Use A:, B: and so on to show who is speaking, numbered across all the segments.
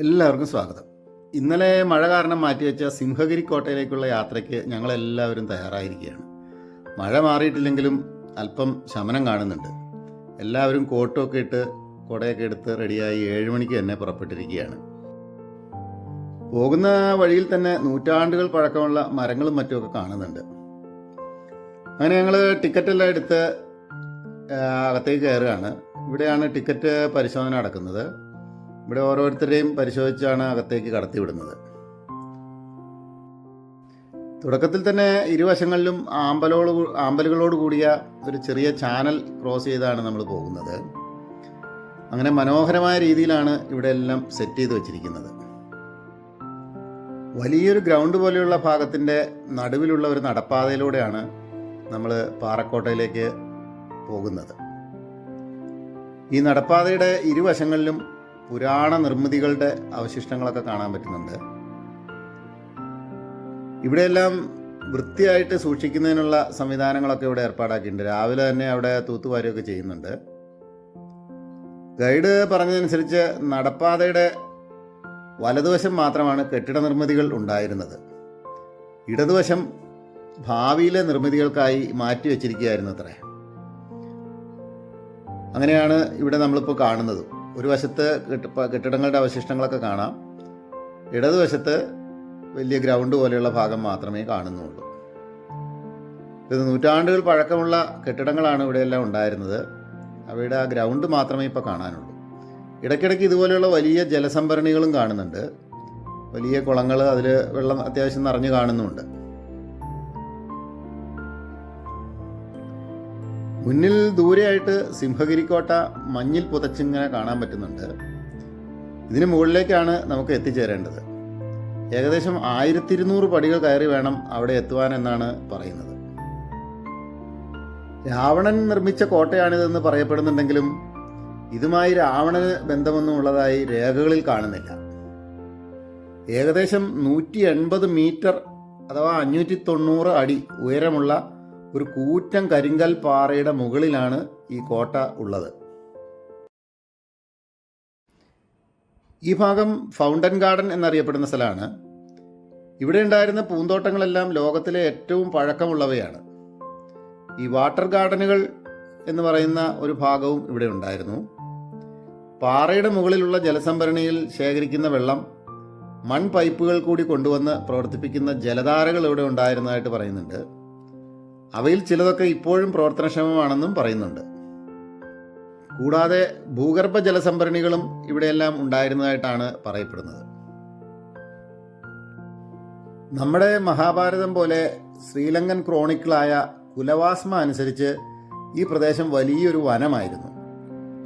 A: എല്ലാവർക്കും സ്വാഗതം. ഇന്നലെ മഴ കാരണം മാറ്റിവെച്ച സിംഹഗിരി കോട്ടയിലേക്കുള്ള യാത്രയ്ക്ക് ഞങ്ങളെല്ലാവരും തയ്യാറായിരിക്കുകയാണ്. മഴ മാറിയിട്ടില്ലെങ്കിലും അല്പം ശമനം കാണുന്നുണ്ട്. എല്ലാവരും കോട്ടൊക്കെ ഇട്ട് കുടയൊക്കെ എടുത്ത് റെഡിയായി ഏഴ് മണിക്ക് തന്നെ പുറപ്പെട്ടിരിക്കുകയാണ്. പോകുന്ന വഴിയിൽ തന്നെ നൂറ്റാണ്ടുകൾ പഴക്കമുള്ള മരങ്ങളും മറ്റുമൊക്കെ കാണുന്നുണ്ട്. അങ്ങനെ ഞങ്ങൾ ടിക്കറ്റെല്ലാം എടുത്ത് അകത്തേക്ക് കയറുകയാണ്. ഇവിടെയാണ് ടിക്കറ്റ് പരിശോധന നടക്കുന്നത്. ഇവിടെ ഓരോരുത്തരെയും പരിശോധിച്ചാണ് അകത്തേക്ക് കടത്തിവിടുന്നത്. തുടക്കത്തിൽ തന്നെ ഇരുവശങ്ങളിലും ആമ്പലോട് ആമ്പലുകളോട് കൂടിയ ഒരു ചെറിയ ചാനൽ ക്രോസ് ചെയ്താണ് നമ്മൾ പോകുന്നത്. അങ്ങനെ മനോഹരമായ രീതിയിലാണ് ഇവിടെ എല്ലാം സെറ്റ് ചെയ്ത് വെച്ചിരിക്കുന്നത്. വലിയൊരു ഗ്രൗണ്ട് പോലെയുള്ള ഭാഗത്തിന്റെ നടുവിലുള്ള ഒരു നടപ്പാതയിലൂടെയാണ് നമ്മൾ പാറക്കോട്ടയിലേക്ക് പോകുന്നത്. ഈ നടപ്പാതയുടെ ഇരുവശങ്ങളിലും പുരാണ നിർമ്മിതികളുടെ അവശിഷ്ടങ്ങളൊക്കെ കാണാൻ പറ്റുന്നുണ്ട്. ഇവിടെയെല്ലാം വൃത്തിയായിട്ട് സൂക്ഷിക്കുന്നതിനുള്ള സംവിധാനങ്ങളൊക്കെ ഇവിടെ ഏർപ്പാടാക്കിയിട്ടുണ്ട്. രാവിലെ തന്നെ അവിടെ തൂത്തുവാരിയൊക്കെ ചെയ്യുന്നുണ്ട്. ഗൈഡ് പറഞ്ഞതനുസരിച്ച് നടപ്പാതയുടെ വലതുവശം മാത്രമാണ് കെട്ടിട നിർമ്മിതികൾ ഉണ്ടായിരുന്നത്. ഇടതുവശം ഭാവിയിലെ നിർമ്മിതികൾക്കായി മാറ്റി വച്ചിരിക്കുകയായിരുന്നു അങ്ങനെയാണ് ഇവിടെ നമ്മളിപ്പോൾ കാണുന്നത്. ഒരു വശത്ത് കെട്ടി- കെട്ടിടങ്ങളുടെ അവശിഷ്ടങ്ങളൊക്കെ കാണാം. ഇടതുവശത്ത് വലിയ ഗ്രൗണ്ട് പോലെയുള്ള ഭാഗം മാത്രമേ കാണുന്നുള്ളൂ. ഇത് നൂറ്റാണ്ടുകൾ പഴക്കമുള്ള കെട്ടിടങ്ങളാണ് ഇവിടെയെല്ലാം ഉണ്ടായിരുന്നത്. അവയുടെ ആ ഗ്രൗണ്ട് മാത്രമേ ഇപ്പോൾ കാണാനുള്ളൂ. ഇടയ്ക്കിടയ്ക്ക് ഇതുപോലെയുള്ള വലിയ ജലസംഭരണികളും കാണുന്നുണ്ട്. വലിയ കുളങ്ങൾ അതിൽ വെള്ളം അത്യാവശ്യം നിറഞ്ഞു കാണുന്നുമുണ്ട് മുന്നിൽ ദൂരെയായിട്ട് സിംഹഗിരിക്കോട്ട മഞ്ഞിൽ പുതച്ചിങ്ങനെ കാണാൻ പറ്റുന്നുണ്ട്. ഇതിന് മുകളിലേക്കാണ് നമുക്ക് എത്തിച്ചേരേണ്ടത്. ഏകദേശം ആയിരത്തി ഇരുന്നൂറ് പടികൾ കയറി വേണം അവിടെ എത്തുവാൻ എന്നാണ് പറയുന്നത്. രാവണൻ നിർമ്മിച്ച കോട്ടയാണിതെന്ന് പറയപ്പെടുന്നുണ്ടെങ്കിലും ഇതുമായി രാവണന് ബന്ധമൊന്നും ഉള്ളതായി രേഖകളിൽ കാണുന്നില്ല. ഏകദേശം നൂറ്റി എൺപത് മീറ്റർ അഥവാ അഞ്ഞൂറ്റി തൊണ്ണൂറ് അടി ഉയരമുള്ള ഒരു കൂറ്റൻ കരിങ്കൽ പാറയുടെ മുകളിലാണ് ഈ കോട്ട ഉള്ളത്. ഈ ഭാഗം ഫൗണ്ടൻ ഗാർഡൻ എന്നറിയപ്പെടുന്ന സ്ഥലമാണ്. ഇവിടെ ഉണ്ടായിരുന്ന പൂന്തോട്ടങ്ങളെല്ലാം ലോകത്തിലെ ഏറ്റവും പഴക്കമുള്ളവയാണ്. ഈ വാട്ടർ ഗാർഡനുകൾ എന്ന് പറയുന്ന ഒരു ഭാഗവും ഇവിടെ ഉണ്ടായിരുന്നു. പാറയുടെ മുകളിലുള്ള ജലസംഭരണിയിൽ ശേഖരിക്കുന്ന വെള്ളം മൺ പൈപ്പുകൾ കൂടി കൊണ്ടുവന്ന് പ്രവർത്തിപ്പിക്കുന്ന ജലധാരകൾ ഇവിടെ ഉണ്ടായിരുന്നതായിട്ട് പറയുന്നുണ്ട്. അവയിൽ ചിലതൊക്കെ ഇപ്പോഴും പ്രവർത്തനക്ഷമമാണെന്നും പറയുന്നുണ്ട്. കൂടാതെ ഭൂഗർഭ ജലസംഭരണികളും ഇവിടെയെല്ലാം ഉണ്ടായിരുന്നതായിട്ടാണ് പറയപ്പെടുന്നത്. നമ്മുടെ മഹാഭാരതം പോലെ ശ്രീലങ്കൻ ക്രോണിക്കിളായ കുലവാസ്മ അനുസരിച്ച് ഈ പ്രദേശം വലിയൊരു വനമായിരുന്നു.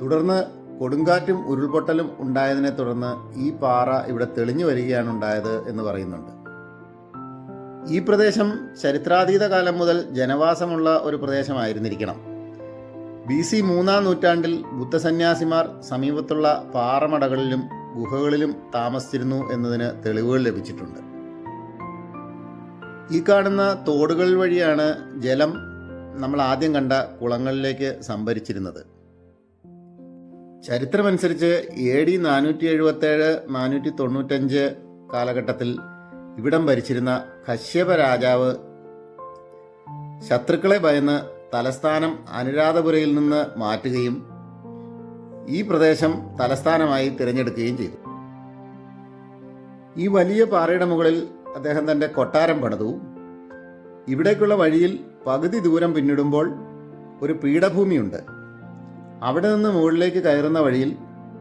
A: തുടർന്ന് കൊടുങ്കാറ്റും ഉരുൾപൊട്ടലും ഉണ്ടായതിനെ തുടർന്ന് ഈ പാറ ഇവിടെ തെളിഞ്ഞു വരികയാണ് ഉണ്ടായത് എന്ന് പറയുന്നുണ്ട്. ഈ പ്രദേശം ചരിത്രാതീത കാലം മുതൽ ജനവാസമുള്ള ഒരു പ്രദേശമായിരുന്നിരിക്കണം. ബി സി മൂന്നാം നൂറ്റാണ്ടിൽ ബുദ്ധസന്യാസിമാർ സമീപത്തുള്ള പാറമടകളിലും ഗുഹകളിലും താമസിച്ചിരുന്നു എന്നതിന് തെളിവുകൾ ലഭിച്ചിട്ടുണ്ട്. ഈ കാണുന്ന തോടുകൾ വഴിയാണ് ജലം നമ്മൾ ആദ്യം കണ്ട കുളങ്ങളിലേക്ക് സംഭരിച്ചിരുന്നത്. ചരിത്രമനുസരിച്ച് എ ഡി നാനൂറ്റി എഴുപത്തേഴ് നാനൂറ്റി തൊണ്ണൂറ്റഞ്ച് കാലഘട്ടത്തിൽ ഇവിടം ഭരിച്ചിരുന്ന കശ്യപ രാജാവ് ശത്രുക്കളെ ഭയന്ന് തലസ്ഥാനം അനുരാധപുരയിൽ നിന്ന് മാറ്റുകയും ഈ പ്രദേശം തലസ്ഥാനമായി തിരഞ്ഞെടുക്കുകയും ചെയ്തു. ഈ വലിയ പാറയുടെ മുകളിൽ അദ്ദേഹം തന്റെ കൊട്ടാരം പണിതു. ഇവിടേക്കുള്ള വഴിയിൽ പകുതി ദൂരം പിന്നിടുമ്പോൾ ഒരു പീഠഭൂമിയുണ്ട്. അവിടെ നിന്ന് മുകളിലേക്ക് കയറുന്ന വഴിയിൽ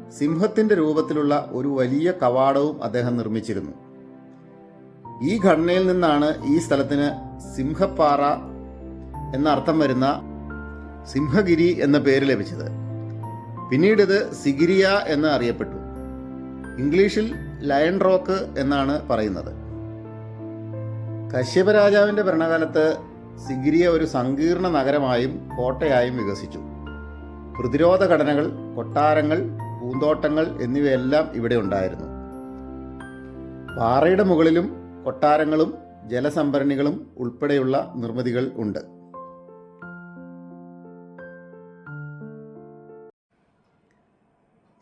A: സിംഹത്തിന്റെ രൂപത്തിലുള്ള ഒരു വലിയ കവാടവും അദ്ദേഹം നിർമ്മിച്ചിരുന്നു. ഈ ഘടനയിൽ നിന്നാണ് ഈ സ്ഥലത്തിന് സിംഹപ്പാറ എന്ന അർത്ഥം വരുന്ന സിംഹഗിരി എന്ന പേര് ലഭിച്ചത്. പിന്നീട് ഇത് സിഗിരിയ എന്ന് അറിയപ്പെട്ടു. ഇംഗ്ലീഷിൽ ലയൺ റോക്ക് എന്നാണ് പറയുന്നത്. കശ്യപരാജാവിന്റെ ഭരണകാലത്ത് സിഗിരിയ ഒരു സങ്കീർണ നഗരമായും കോട്ടയായും വികസിച്ചു. പ്രതിരോധ ഘടനകൾ കൊട്ടാരങ്ങൾ പൂന്തോട്ടങ്ങൾ എന്നിവയെല്ലാം ഇവിടെ ഉണ്ടായിരുന്നു. പാറയുടെ മുകളിലും കൊട്ടാരങ്ങളും ജലസംഭരണികളും ഉൾപ്പെടെയുള്ള നിർമ്മിതികൾ ഉണ്ട്.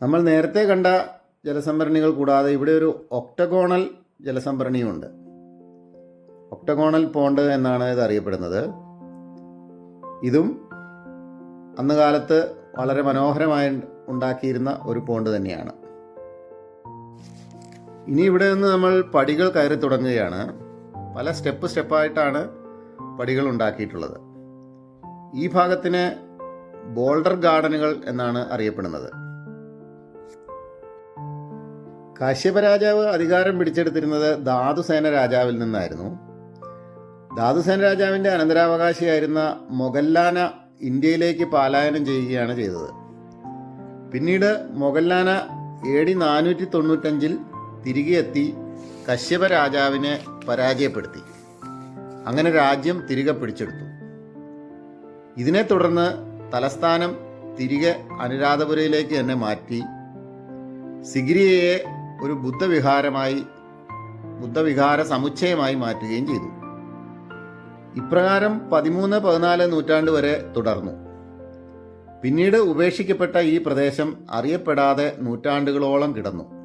A: നമ്മൾ നേരത്തെ കണ്ട ജലസംഭരണികൾ കൂടാതെ ഇവിടെ ഒരു ഒക്ടഗോണൽ ജലസംഭരണിയുമുണ്ട് ഒക്ടഗോണൽ പോണ്ട് എന്നാണ് ഇത് അറിയപ്പെടുന്നത്. ഇതും അന്ന് കാലത്ത് വളരെ മനോഹരമായി ഉണ്ടാക്കിയിരുന്ന ഒരു പോണ്ട് തന്നെയാണ്. ഇനി ഇവിടെ നിന്ന് നമ്മൾ പടികൾ കയറി തുടങ്ങുകയാണ്. പല സ്റ്റെപ്പ് സ്റ്റെപ്പായിട്ടാണ് പടികൾ ഉണ്ടാക്കിയിട്ടുള്ളത്. ഈ ഭാഗത്തിന് ബോൾഡർ ഗാർഡനുകൾ എന്നാണ് അറിയപ്പെടുന്നത്. കാശ്യപ രാജാവ് അധികാരം പിടിച്ചെടുത്തിരുന്നത് ധാതുസേന രാജാവിൽ നിന്നായിരുന്നു. ധാതുസേന രാജാവിന്റെ അനന്തരാവകാശിയായിരുന്ന മൊഗല്ലാന ഇന്ത്യയിലേക്ക് പാലായനം ചെയ്യുകയാണ് ചെയ്തത്. പിന്നീട് മൊഗല്ലാന എ ഡി നാനൂറ്റി തൊണ്ണൂറ്റഞ്ചിൽ തിരികെ എത്തി കശ്യപ രാജാവിനെ പരാജയപ്പെടുത്തി. അങ്ങനെ രാജ്യം തിരികെ പിടിച്ചെടുത്തു. ഇതിനെ തുടർന്ന് തലസ്ഥാനം തിരികെ അനുരാധപുരയിലേക്ക് തന്നെ മാറ്റി. സിഗിരിയയെ ഒരു ബുദ്ധവിഹാരമായി ബുദ്ധവിഹാര സമുച്ചയമായി മാറ്റുകയും ചെയ്തു. ഇപ്രകാരം പതിമൂന്ന് പതിനാല് നൂറ്റാണ്ട് വരെ തുടർന്നു. പിന്നീട് ഉപേക്ഷിക്കപ്പെട്ട ഈ പ്രദേശം അറിയപ്പെടാതെ നൂറ്റാണ്ടുകളോളം കിടന്നു.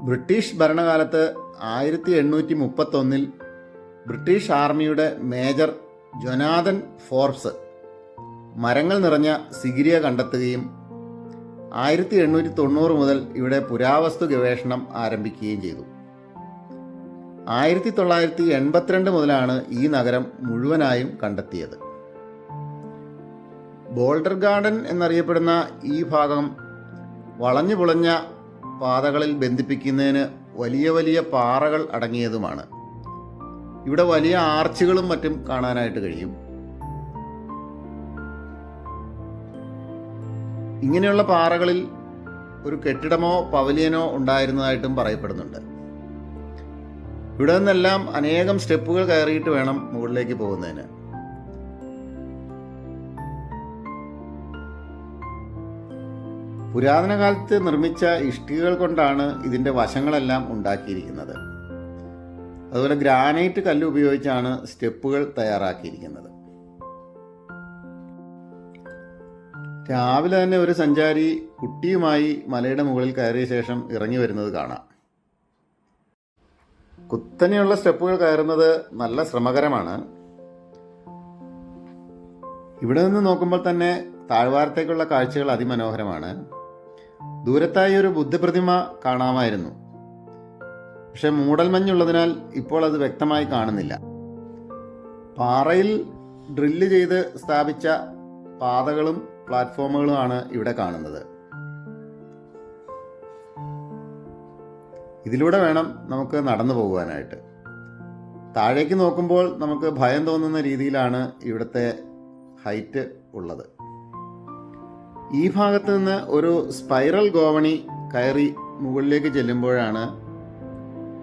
A: ബ്രിട്ടീഷ് ഭരണകാലത്ത് ആയിരത്തി എണ്ണൂറ്റി മുപ്പത്തൊന്നിൽ ബ്രിട്ടീഷ് ആർമിയുടെ മേജർ ജൊനാഥൻ ഫോർബ്സ് മരങ്ങൾ നിറഞ്ഞ സിഗിരിയ കണ്ടെത്തുകയും ആയിരത്തി എണ്ണൂറ്റി തൊണ്ണൂറ് മുതൽ ഇവിടെ പുരാവസ്തു ഗവേഷണം ആരംഭിക്കുകയും ചെയ്തു. ആയിരത്തി തൊള്ളായിരത്തി എൺപത്തിരണ്ട് മുതലാണ് ഈ നഗരം മുഴുവനായും കണ്ടെത്തിയത്. ബോൾഡർ ഗാർഡൻ എന്നറിയപ്പെടുന്ന ഈ ഭാഗം വളഞ്ഞു പുളഞ്ഞ പാതകളിൽ ബന്ധിപ്പിക്കുന്നതിന് വലിയ വലിയ പാറകൾ അടങ്ങിയതുമാണ്. ഇവിടെ വലിയ ആർച്ചുകളും മറ്റും കാണാനായിട്ട് കഴിയും. ഇങ്ങനെയുള്ള പാറകളിൽ ഒരു കെട്ടിടമോ പവലിയനോ ഉണ്ടായിരുന്നതായിട്ടും പറയപ്പെടുന്നുണ്ട്. ഇവിടെ നിന്നെല്ലാം അനേകം സ്റ്റെപ്പുകൾ കയറിയിട്ട് വേണം മുകളിലേക്ക് പോകുന്നതിന്. പുരാതന കാലത്ത് നിർമ്മിച്ച ഇഷ്ടികകൾ കൊണ്ടാണ് ഇതിന്റെ വശങ്ങളെല്ലാം ഉണ്ടാക്കിയിരിക്കുന്നത്. അതുപോലെ ഗ്രാനൈറ്റ് കല്ല് ഉപയോഗിച്ചാണ് സ്റ്റെപ്പുകൾ തയ്യാറാക്കിയിരിക്കുന്നത്. രാവിലെ തന്നെ ഒരു സഞ്ചാരി കുട്ടിയുമായി മലയുടെ മുകളിൽ കയറിയ ശേഷം ഇറങ്ങി വരുന്നത് കാണാം. കുത്തനെയുള്ള സ്റ്റെപ്പുകൾ കയറുന്നത് നല്ല ശ്രമകരമാണ്. ഇവിടെ നിന്ന് നോക്കുമ്പോൾ തന്നെ താഴ്വാരത്തേക്കുള്ള കാഴ്ചകൾ അതിമനോഹരമാണ്. ദൂരത്തായി ഒരു ബുദ്ധപ്രതിമ കാണാമായിരുന്നു. പക്ഷെ മൂടൽമഞ്ഞുള്ളതിനാൽ ഇപ്പോൾ അത് വ്യക്തമായി കാണുന്നില്ല. പാറയിൽ ഡ്രില്ല് ചെയ്ത് സ്ഥാപിച്ച പാതകളും പ്ലാറ്റ്ഫോമുകളുമാണ് ഇവിടെ കാണുന്നത്. ഇതിലൂടെ വേണം നമുക്ക് നടന്നു പോകുവാനായിട്ട്. താഴേക്ക് നോക്കുമ്പോൾ നമുക്ക് ഭയം തോന്നുന്ന രീതിയിലാണ് ഇവിടുത്തെ ഹൈറ്റ് ഉള്ളത്. ഈ ഭാഗത്ത് നിന്ന് ഒരു സ്പൈറൽ ഗോവണി കയറി മുകളിലേക്ക് ചെല്ലുമ്പോഴാണ്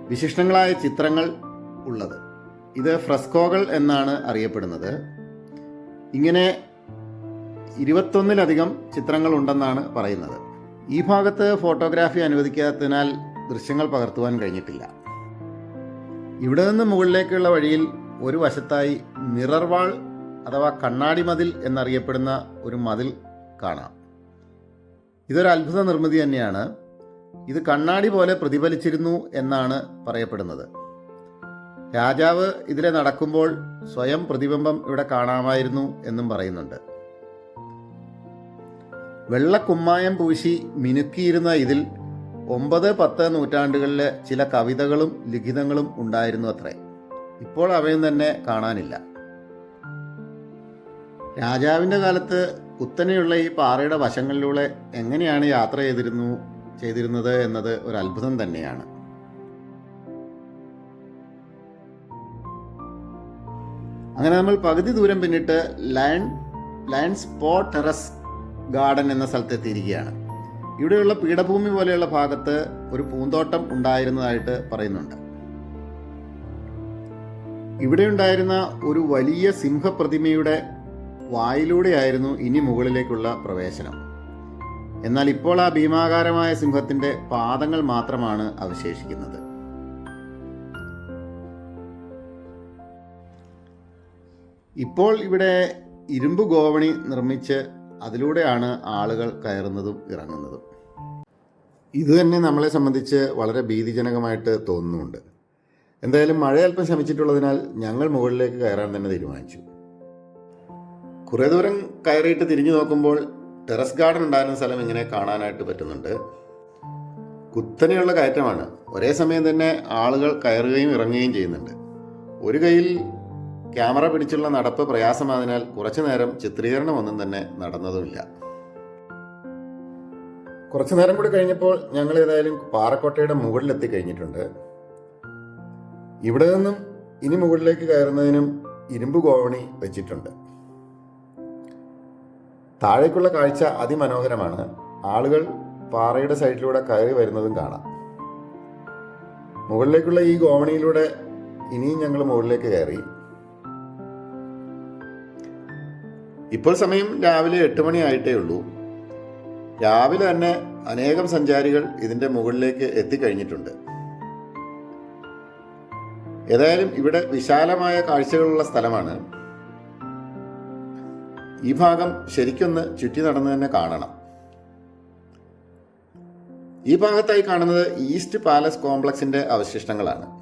A: വിശിഷ്ടങ്ങളായ ചിത്രങ്ങൾ ഉള്ളത്. ഇത് ഫ്രസ്കോകൾ എന്നാണ് അറിയപ്പെടുന്നത്. ഇങ്ങനെ ഇരുപത്തൊന്നിലധികം ചിത്രങ്ങൾ ഉണ്ടെന്നാണ് പറയുന്നത്. ഈ ഭാഗത്ത് ഫോട്ടോഗ്രാഫി അനുവദിക്കാത്തതിനാൽ ദൃശ്യങ്ങൾ പകർത്തുവാൻ കഴിഞ്ഞിട്ടില്ല. ഇവിടെ നിന്ന് മുകളിലേക്കുള്ള വഴിയിൽ ഒരു വശത്തായി മിറർ വാൾ അഥവാ കണ്ണാടി മതിൽ എന്നറിയപ്പെടുന്ന ഒരു മതിൽ കാണാം. ഇതൊരു അത്ഭുത നിർമ്മിതി തന്നെയാണ്. ഇത് കണ്ണാടി പോലെ പ്രതിഫലിച്ചിരുന്നു എന്നാണ് പറയപ്പെടുന്നത്. രാജാവ് ഇതിലെ നടക്കുമ്പോൾ സ്വയം പ്രതിബിംബം ഇവിടെ കാണാമായിരുന്നു എന്നും പറയുന്നുണ്ട്. വെള്ളക്കുമ്മായം പൂശി മിനുക്കിയിരുന്ന ഇതിൽ ഒമ്പത് പത്ത് നൂറ്റാണ്ടുകളിലെ ചില കവിതകളും ലിഖിതങ്ങളും ഉണ്ടായിരുന്നു അത്രേ. ഇപ്പോൾ അവയും തന്നെ കാണാനില്ല. രാജാവിന്റെ കാലത്ത് കുത്തനെയുള്ള ഈ പാറയുടെ വശങ്ങളിലൂടെ എങ്ങനെയാണ് യാത്ര ചെയ്തിരുന്നു ചെയ്തിരുന്നത് എന്നത് ഒരു അത്ഭുതം തന്നെയാണ്. അങ്ങനെ നമ്മൾ പകുതി ദൂരം പിന്നിട്ട് ലയൺ ലയൺ സ്പോ ടെറസ് ഗാർഡൻ എന്ന സ്ഥലത്തെത്തിയിരിക്കുകയാണ് ഇവിടെയുള്ള പീഠഭൂമി പോലെയുള്ള ഭാഗത്ത് ഒരു പൂന്തോട്ടം ഉണ്ടായിരുന്നതായിട്ട് പറയുന്നുണ്ട്. ഇവിടെ ഉണ്ടായിരുന്ന ഒരു വലിയ സിംഹപ്രതിമയുടെ വായിലൂടെയായിരുന്നു ഇനി മുകളിലേക്കുള്ള പ്രവേശനം. എന്നാൽ ഇപ്പോൾ ആ ഭീമാകാരമായ സിംഹത്തിന്റെ പാദങ്ങൾ മാത്രമാണ് അവശേഷിക്കുന്നത്. ഇപ്പോൾ ഇവിടെ ഇരുമ്പ് ഗോവണി നിർമ്മിച്ച് അതിലൂടെയാണ് ആളുകൾ കയറുന്നതും ഇറങ്ങുന്നതും. ഇത് തന്നെ നമ്മളെ സംബന്ധിച്ച് വളരെ ഭീതിജനകമായിട്ട് തോന്നുന്നുണ്ട്. എന്തായാലും മഴയൽപ്പം ശമിച്ചിട്ടുള്ളതിനാൽ ഞങ്ങൾ മുകളിലേക്ക് കയറാൻ തന്നെ തീരുമാനിച്ചു. കുറേ ദൂരം കയറിയിട്ട് തിരിഞ്ഞു നോക്കുമ്പോൾ ടെറസ് ഗാർഡൻ ഉണ്ടായിരുന്ന സ്ഥലം ഇങ്ങനെ കാണാനായിട്ട് പറ്റുന്നുണ്ട്. കുത്തനെയുള്ള കയറ്റമാണ്. ഒരേ സമയം തന്നെ ആളുകൾ കയറുകയും ഇറങ്ങുകയും ചെയ്യുന്നുണ്ട്. ഒരു കയ്യിൽ ക്യാമറ പിടിച്ചുള്ള നടപ്പ് പ്രയാസമായതിനാൽ കുറച്ചു നേരം ചിത്രീകരണമൊന്നും തന്നെ നടന്നതുമില്ല. കുറച്ചു നേരം കൂടി കഴിഞ്ഞപ്പോൾ ഞങ്ങൾ ഏതായാലും പാറക്കോട്ടയുടെ മുകളിലെത്തി കഴിഞ്ഞിട്ടുണ്ട്. ഇവിടെ നിന്നും ഇനി മുകളിലേക്ക് കയറുന്നതിനും ഇരുമ്പ് ഗോവണി വെച്ചിട്ടുണ്ട്. താഴേക്കുള്ള കാഴ്ച അതിമനോഹരമാണ്. ആളുകൾ പാറയുടെ സൈഡിലൂടെ കയറി വരുന്നതും കാണാം. മുകളിലേക്കുള്ള ഈ ഗോവണിയിലൂടെ ഇനിയും ഞങ്ങൾ മുകളിലേക്ക് കയറി. ഇപ്പോൾ സമയം രാവിലെ എട്ട് മണി ആയിട്ടേ ഉള്ളൂ. രാവിലെ തന്നെ അനേകം സഞ്ചാരികൾ ഇതിന്റെ മുകളിലേക്ക് എത്തിക്കഴിഞ്ഞിട്ടുണ്ട്. ഏതായാലും ഇവിടെ വിശാലമായ കാഴ്ചകളുള്ള സ്ഥലമാണ്. ഈ ഭാഗം ശരിക്കൊന്ന് ചുറ്റി നടന്ന് തന്നെ കാണണം. ഈ ഭാഗത്തായി കാണുന്നത് ഈസ്റ്റ് പാലസ് കോംപ്ലക്സിന്റെ അവശിഷ്ടങ്ങളാണ്.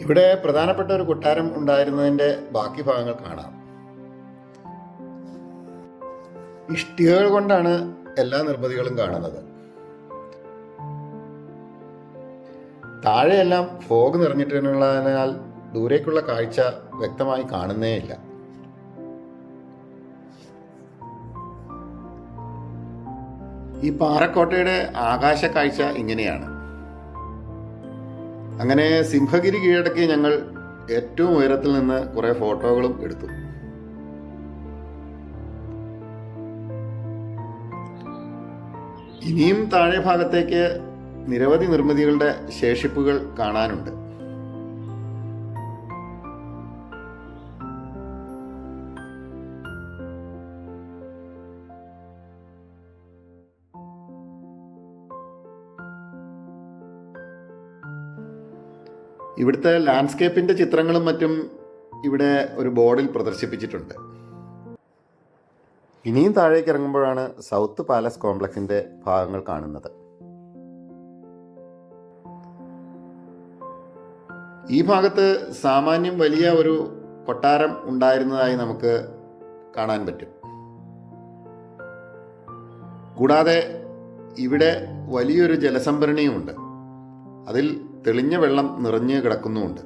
A: ഇവിടെ പ്രധാനപ്പെട്ട ഒരു കൊട്ടാരം ഉണ്ടായിരുന്നതിന്റെ ബാക്കി ഭാഗങ്ങൾ കാണാം. ഇഷ്ടികകൾ കൊണ്ടാണ് എല്ലാ നിർമ്മിതികളും കാണുന്നത്. താഴെയെല്ലാം ഫോഗ് നിറഞ്ഞിട്ടുള്ളതിനാൽ ദൂരേക്കുള്ള കാഴ്ച വ്യക്തമായി കാണുന്നേയില്ല. ഈ പാറക്കോട്ടയുടെ ആകാശ കാഴ്ച ഇങ്ങനെയാണ്. അങ്ങനെ സിംഹഗിരി കീഴടക്കി ഞങ്ങൾ ഏറ്റവും ഉയരത്തിൽ നിന്ന് കുറെ ഫോട്ടോകളും എടുത്തു. ഇനിയും താഴെ ഭാഗത്തേക്ക് നിരവധി നിർമ്മിതികളുടെ ശേഷിപ്പുകൾ കാണാനുണ്ട്. ഇവിടുത്തെ ലാൻഡ്സ്കേപ്പിന്റെ ചിത്രങ്ങളും മറ്റും ഇവിടെ ഒരു ബോർഡിൽ പ്രദർശിപ്പിച്ചിട്ടുണ്ട്. ഇനിയും താഴേക്ക് ഇറങ്ങുമ്പോഴാണ് സൗത്ത് പാലസ് കോംപ്ലക്സിന്റെ ഭാഗങ്ങൾ കാണുന്നത്. ഈ ഭാഗത്ത് സാമാന്യം വലിയ ഒരു കൊട്ടാരം ഉണ്ടായിരുന്നതായി നമുക്ക് കാണാൻ പറ്റും. കൂടാതെ ഇവിടെ വലിയൊരു ജലസംഭരണിയുമുണ്ട് അതിൽ തെളിഞ്ഞ വെള്ളം നിറഞ്ഞു കിടക്കുന്നുമുണ്ട്.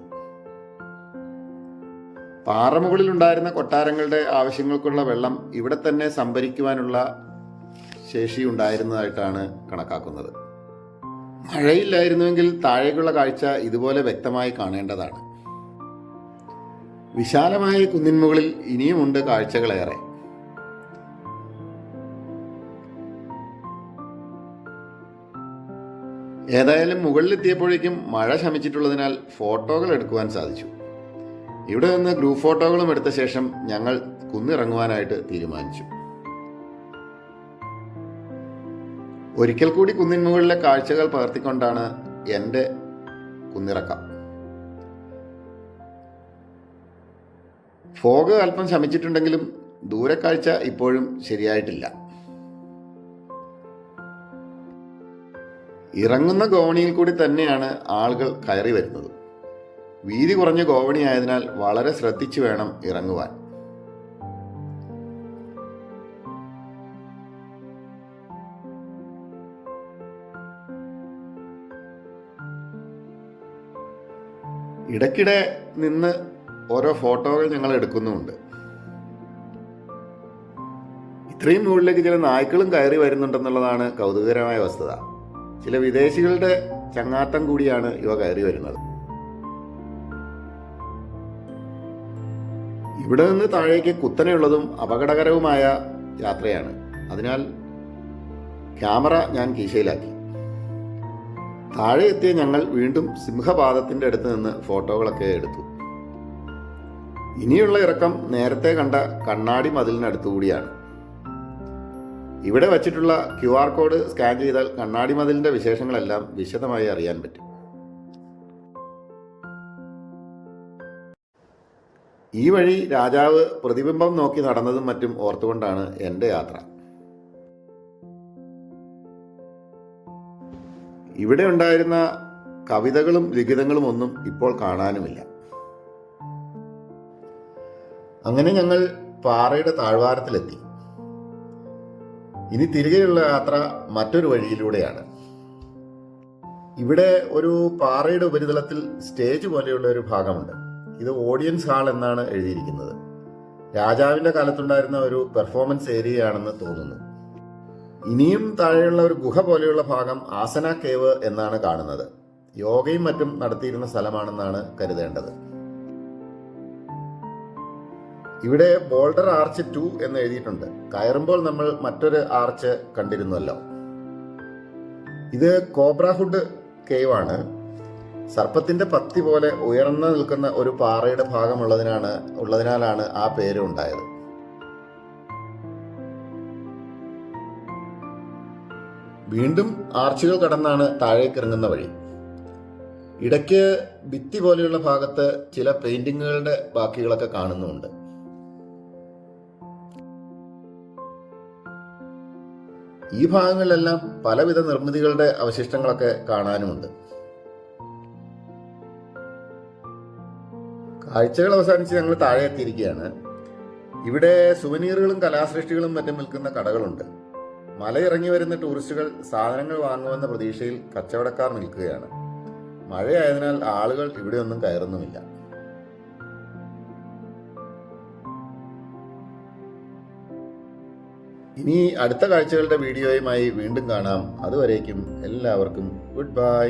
A: പാറമുകളിൽ ഉണ്ടായിരുന്ന കൊട്ടാരങ്ങളുടെ ആവശ്യങ്ങൾക്കുള്ള വെള്ളം ഇവിടെ തന്നെ സംഭരിക്കുവാനുള്ള ശേഷി ഉണ്ടായിരുന്നതായിട്ടാണ് കണക്കാക്കുന്നത്. മഴയില്ലായിരുന്നുവെങ്കിൽ താഴേക്കുള്ള കാഴ്ച ഇതുപോലെ വ്യക്തമായി കാണേണ്ടതാണ്. വിശാലമായ കുന്നിൻമുകളിൽ ഇനിയുമുണ്ട് കാഴ്ചകളേറെ. ഏതായാലും മുകളിലെത്തിയപ്പോഴേക്കും മഴ ശമിച്ചിട്ടുള്ളതിനാൽ ഫോട്ടോകൾ എടുക്കുവാൻ സാധിച്ചു. ഇവിടെ നിന്ന് ഗ്രൂപ്പ് ഫോട്ടോകളും എടുത്ത ശേഷം ഞങ്ങൾ കുന്നിറങ്ങുവാനായിട്ട് തീരുമാനിച്ചു. ഒരിക്കൽ കൂടി കുന്നിൻ മുകളിലെ കാഴ്ചകൾ പകർത്തിക്കൊണ്ടാണ് എന്റെ കുന്നിറക്കം. ഫോഗ് അല്പം ശമിച്ചിട്ടുണ്ടെങ്കിലും ദൂരക്കാഴ്ച ഇപ്പോഴും ശരിയായിട്ടില്ല. ഇറങ്ങുന്ന ഗോവണിയിൽ കൂടി തന്നെയാണ് ആളുകൾ കയറി വരുന്നത്. വീതി കുറഞ്ഞ ഗോവണി ആയതിനാൽ വളരെ ശ്രദ്ധിച്ചു വേണം ഇറങ്ങുവാൻ. ഇടയ്ക്കിടെ നിന്ന് ഓരോ ഫോട്ടോകൾ ഞങ്ങൾ എടുക്കുന്നുമുണ്ട്. ഇത്രയും മുകളിലേക്ക് ചില നായ്ക്കളും കയറി വരുന്നുണ്ടെന്നുള്ളതാണ് കൗതുകകരമായ വസ്തുത. ചില വിദേശികളുടെ ചങ്ങാത്തം കൂടിയാണ് ഇവ കയറി വരുന്നത്. ഇവിടെ നിന്ന് താഴേക്ക് കുത്തനെയുള്ളതും അപകടകരവുമായ യാത്രയാണ്. അതിനാൽ ക്യാമറ ഞാൻ കീശയിലാക്കി. താഴെ എത്തിയ ഞങ്ങൾ വീണ്ടും സിംഹപാദത്തിന്റെ അടുത്ത് നിന്ന് ഫോട്ടോകളൊക്കെ എടുത്തു. ഇനിയുള്ള ഇറക്കം നേരത്തെ കണ്ട കണ്ണാടി മതിലിനടുത്തുകൂടിയാണ്. ഇവിടെ വച്ചിട്ടുള്ള ക്യു ആർ കോഡ് സ്കാൻ ചെയ്താൽ കണ്ണാടി മതിലിന്റെ വിശേഷങ്ങളെല്ലാം വിശദമായി അറിയാൻ പറ്റും. ഈ വഴി രാജാവ് പ്രതിബിംബം നോക്കി നടന്നതും മറ്റും ഓർത്തുകൊണ്ടാണ് എന്റെ യാത്ര. ഇവിടെ ഉണ്ടായിരുന്ന കവിതകളും ലിഖിതങ്ങളും ഒന്നും ഇപ്പോൾ കാണാനുമില്ല. അങ്ങനെ ഞങ്ങൾ പാറയുടെ താഴ്വാരത്തിലെത്തി. ഇനി തിരികെയുള്ള യാത്ര മറ്റൊരു വഴിയിലൂടെയാണ്. ഇവിടെ ഒരു പാറയുടെ ഉപരിതലത്തിൽ സ്റ്റേജ് പോലെയുള്ള ഒരു ഭാഗമുണ്ട്. ഇത് ഓഡിയൻസ് ഹാൾ എന്നാണ് എഴുതിയിരിക്കുന്നത്. രാജാവിന്റെ കാലത്തുണ്ടായിരുന്ന ഒരു പെർഫോമൻസ് ഏരിയയാണെന്ന് തോന്നുന്നു. ഇനിയും താഴെയുള്ള ഒരു ഗുഹ പോലെയുള്ള ഭാഗം ആസന കേവ് എന്നാണ് കാണുന്നത്. യോഗയും മറ്റും നടത്തിയിരുന്ന സ്ഥലമാണെന്നാണ് കരുതേണ്ടത്. ഇവിടെ ബോൾഡർ ആർച്ച് ടു എന്ന് എഴുതിയിട്ടുണ്ട്. കയറുമ്പോൾ നമ്മൾ മറ്റൊരു ആർച്ച് കണ്ടിരുന്നല്ലോ. ഇത് കോബ്രാഹുഡ് കേവ് ആണ്. സർപ്പത്തിന്റെ പത്തി പോലെ ഉയർന്നു നിൽക്കുന്ന ഒരു പാറയുടെ ഭാഗമുള്ളതിനാണ് ഉള്ളതിനാലാണ് ആ പേര് ഉണ്ടായത്. വീണ്ടും ആർച്ചുകൾ കടന്നാണ് താഴേക്ക് ഇറങ്ങുന്ന വഴി. ഇടയ്ക്ക് ഭിത്തി പോലെയുള്ള ഭാഗത്ത് ചില പെയിന്റിങ്ങുകളുടെ ബാക്കികളൊക്കെ കാണുന്നുമുണ്ട്. ഈ ഭാഗങ്ങളിലെല്ലാം പലവിധ നിർമ്മിതികളുടെ അവശിഷ്ടങ്ങളൊക്കെ കാണാനുമുണ്ട്. കാഴ്ചകൾ അവസാനിച്ച് ഞങ്ങൾ താഴെ എത്തിയിരിക്കുകയാണ്. ഇവിടെ സുവനീറുകളും കലാസൃഷ്ടികളും മറ്റും വിൽക്കുന്ന കടകളുണ്ട്. മലയിറങ്ങി വരുന്ന ടൂറിസ്റ്റുകൾ സാധനങ്ങൾ വാങ്ങുമെന്ന പ്രതീക്ഷയിൽ കച്ചവടക്കാർ നിൽക്കുകയാണ്. മഴയായതിനാൽ ആളുകൾ ഇവിടെയൊന്നും കയറുന്നുമില്ല. ഇനി അടുത്ത കാഴ്ചകളുടെ വീഡിയോയുമായി വീണ്ടും കാണാം. അതുവരേക്കും എല്ലാവർക്കും ഗുഡ് ബൈ.